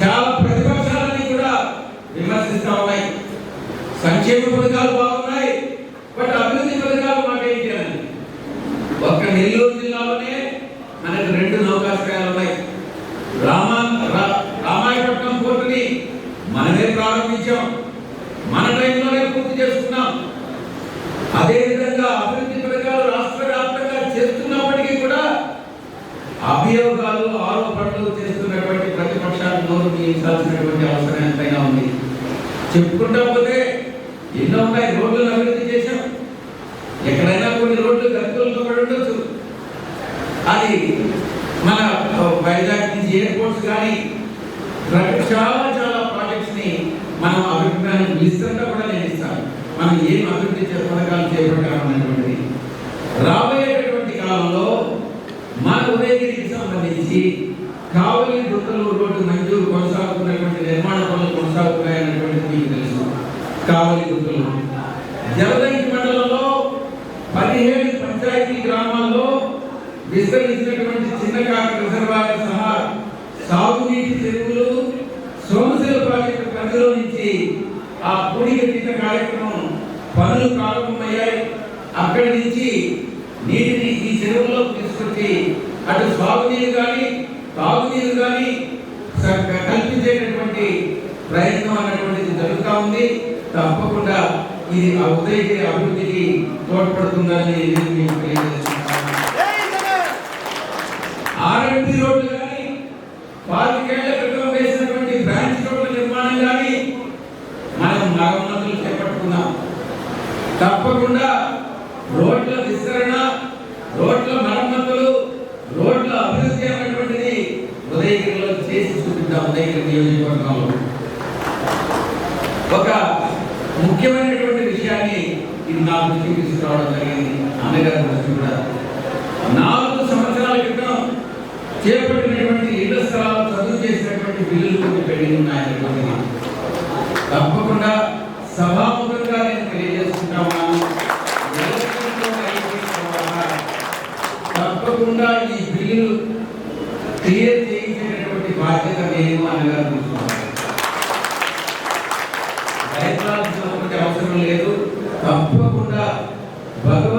చాలా ప్రతిపక్షాలని కూడా విమర్శిస్తా ఉన్నాయి. సంక్షేమ పథకాలు బాగున్నాయి బట్ అభివృద్ధి పథకాలు మాట ఏంటి అని ఒక్క నెల్లూరు జిల్లాలోనే మనకు రెండు నౌకాశ్రయాలు ఉన్నాయి. రామా రామాయపట్నం పోర్టుని మనమే ప్రారంభించాం. మన టైంలోనే పూర్తి చేసుకున్నాం. అదేవిధంగా అభివృద్ధి పథకాలు రాష్ట్ర వ్యాప్తంగా చేస్తున్నప్పటికీ కూడా అభియోగాలు ఆరోపణలు చేస్తున్నటువంటి ప్రతిపక్షాలు అవసరం ఎంతైనా ఉంది. చెప్పుకుంటా పోతే ఎన్నో ఉన్నాయి రోడ్లను అభివృద్ధి చేశాం. ఎక్కడైనా కొన్ని రోడ్లు గతులతో పడి ఉండొచ్చు. అది మన వైజాగ్ నుంచి ఎయిర్పోర్ట్స్ కానీ చాలా చాలా ప్రాజెక్ట్స్ని మనం అభిప్రాయం లిస్ట్ కూడా నేను ఇస్తాను. మనం ఏం అభివృద్ధి చే- పథకాలు చేపట్టామనేటువంటిది రాబోయేటటువంటి కాలంలో మన ఉదయగిరికి సంబంధించి కావలి గుంతలు రోడ్డు మంచి కొనసాగుతున్నటువంటి నిర్మాణ పనులు కొనసాగుతున్నాయన్నటువంటిది మీకు తెలుసు కావలి గుంతలు జలదంకి మండలంలో పదిహేడు పంచాయతీ గ్రామాల్లో విస్తరించినటువంటి చిన్నకాక రిజర్వాయర్ సహా సాగునీటి చెరువులు సోమశిల ప్రాజెక్టు పరిధిలో నుంచి ఆ పూడిగట్టిన కార్యక్రమం పనులు ప్రారంభమయ్యాయి. అక్కడి నుంచి నీటిని ఈ చెరువుల్లో తీసుకొచ్చి అటు సాగునీరు కానీ తాగునీరు కానీ కల్పించేటటువంటి ప్రయత్నం అన్నటువంటిది జరుగుతూ ఉంది. తప్పకుండా ఇది ఆ ఉదయగిరి అభివృద్ధికి తోడ్పడుతుందని నేను మీకు తెలియజేస్తున్నాను. ఆర్ఎంపీ రోడ్లు కానీ పాతికేళ్ళ క్రితం వేసినటువంటి బ్రాంచ్ రోడ్ల నిర్మాణం కానీ మనం మరమ్మతులు చేపట్టుకున్నాం. తప్పకుండా రోడ్ల విస్తరణ రోడ్ల మరమ్మతులు రోడ్ల అభివృద్ధి అనేటువంటిది ఉదయగిరిలో చేసి చూపిద్దాం ఉదయగిరి నియోజకవర్గంలో. ఒక ముఖ్యమైనటువంటి విషయాన్ని ఇది నా దృష్టికి తీసుకురావడం జరిగింది. అన్నగారి దృష్టి కూడా. నాలుగు సంవత్సరాల క్రితం చేపట్టినటువంటి ఇళ్ళ స్థలాలు చదువు చేసినటువంటి బిల్లులు కొన్ని పెండింగ్ ఉన్నాయన్నటువంటిది తప్పకుండా సభాముఖంగా నేను తెలియజేసుకుంటా తప్పకుండా ఈ బిల్లు క్లియర్ చేయించేటటువంటి బాధ్యత నేను అన్నగారు But